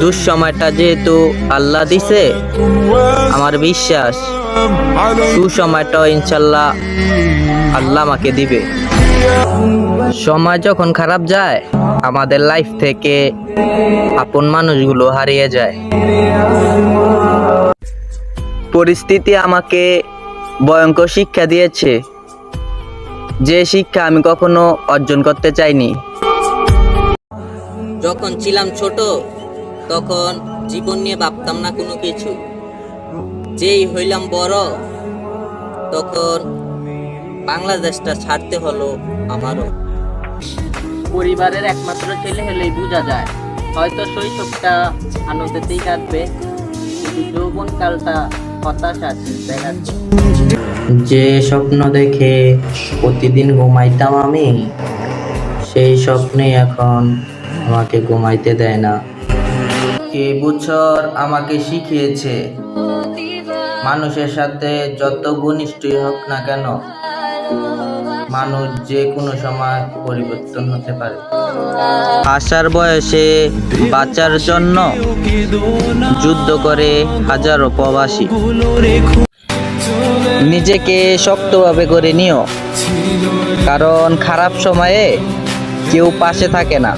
দুঃসময়টা যেহেতু আল্লাহ দিছে, আমার বিশ্বাস সুসময়টা ইনশাল্লাহ আল্লাহ আমাকে দিবে। সময় যখন খারাপ যায়, আমাদের লাইফ থেকে আপন মানুষগুলো হারিয়ে যায়। পরিস্থিতি আমাকে ভয়ঙ্কর শিক্ষা দিয়েছে। যে শিক্ষা আমি কখনো অর্জন করতে চাইনি। যখন ছিলাম ছোট তখন জীবন নিয়ে ভাবতাম না কোনো কিছু। যেই হইলাম বড় তখন বাংলাদেশটা ছাড়তে হলো আমারও। পরিবারের একমাত্র ছেলে হলেই বোঝা যায় হয়তো শৈশবটা আনন্দেতেই কাটবে কিন্তু যৌবনকালটা হতাশা দেখাচ্ছে। যে স্বপ্ন দেখে প্রতিদিন ঘুমাইতাম আমি সেই স্বপ্নে এখন আমাকে ঘুমাইতে দেয় না। এ বছর আমাকে শিখিয়েছে? মানুষের সাথে যত ঘনিষ্ঠই হোক না কেন, মানুষ যে কোনো সময় পরিবর্তন হতে পারে। আসার বয়সে বাঁচার জন্য যুদ্ধ করে হাজারো প্রবাসী নিজেকে শক্তভাবে করে নিও, কারণ খারাপ সময়ে কেউ পাশে থাকে না।